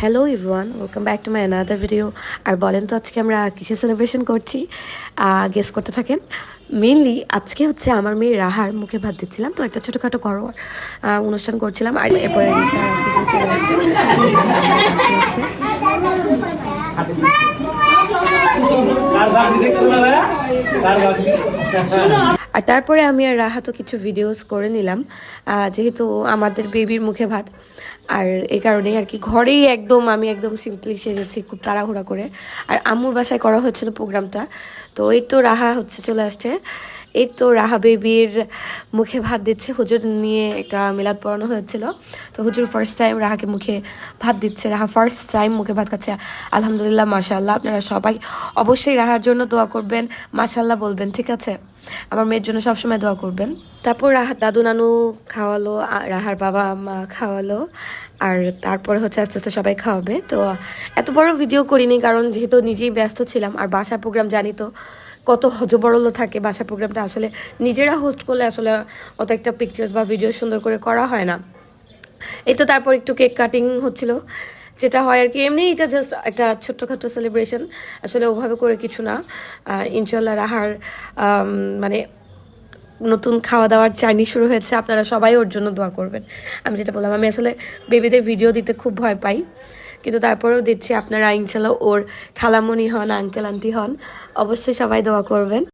Hello everyone welcome back to my another video আর বলেন তো, আজকে আমরা কিসে সেলিব্রেশন করছি? গেস করতে থাকেন। মেনলি আজকে হচ্ছে আমার মেয়ে রাহার মুখে ভাত দিচ্ছিলাম। তো একটা ছোটোখাটো করো অনুষ্ঠান করছিলাম। আর এরপরে আর তারপরে আমি আর রাহা তো কিছু ভিডিওস করে নিলাম। যেহেতু আমাদের বেবির মুখে ভাত, আর এই কারণেই আর কি ঘরেই একদম আমি একদম সিম্পলি সেরেছি খুব তাড়াহুড়া করে। আর আমুর বাসায় করা হচ্ছিল প্রোগ্রামটা তো এই তো রাহা হচ্ছে চলে আসছে। এই তো রাহা বেবির মুখে ভাত দিচ্ছে। হুজুর নিয়ে একটা মিলাদ পড়ানো হয়েছিল। তো হুজুর ফার্স্ট টাইম রাহাকে মুখে ভাত দিচ্ছে। রাহা ফার্স্ট টাইম মুখে ভাত খাচ্ছে। আলহামদুলিল্লাহ, মাশাআল্লাহ। আপনারা সবাই অবশ্যই রাহার জন্য দোয়া করবেন। মাশাআল্লাহ বলবেন, ঠিক আছে? আমার মেয়ের জন্য সবসময় দোয়া করবেন। তারপর রাহার দাদু নানু খাওয়ালো রাহার বাবা, মা খাওয়ালো। আর তারপরে হচ্ছে আস্তে আস্তে সবাই খাওয়াবে। তো এত বড় ভিডিও করিনি কারণ যেহেতু নিজেই ব্যস্ত ছিলাম। আর বাসার প্রোগ্রাম জানি তো। কত হজবরল থাকে বাসার প্রোগ্রামটা আসলে নিজেরা হোস্ট করলে আসলে অত একটা পিকচার্স বা ভিডিও সুন্দর করে করা হয় না। এই তো তারপর একটু কেক কাটিং হচ্ছিল, যেটা হয় আর কি, এমনি এটা জাস্ট একটা ছোট্টখাটো সেলিব্রেশন আসলে ওভাবে করে কিছু না। ইনশাল্লাহ রাহার মানে নতুন খাওয়া দাওয়ার জার্নি শুরু হয়েছে, আপনারা সবাই ওর জন্য দোয়া করবেন। আমি যেটা বললাম, আমি আসলে বেবিদের ভিডিও দিতে খুব ভয় পাই। কিন্তু তারপরেও দিচ্ছি আপনারা ইনশাল্লাহ ওর খালামণি হন আঙ্কেল আন্টি হন। অবশ্যই সবাই দোয়া করবেন।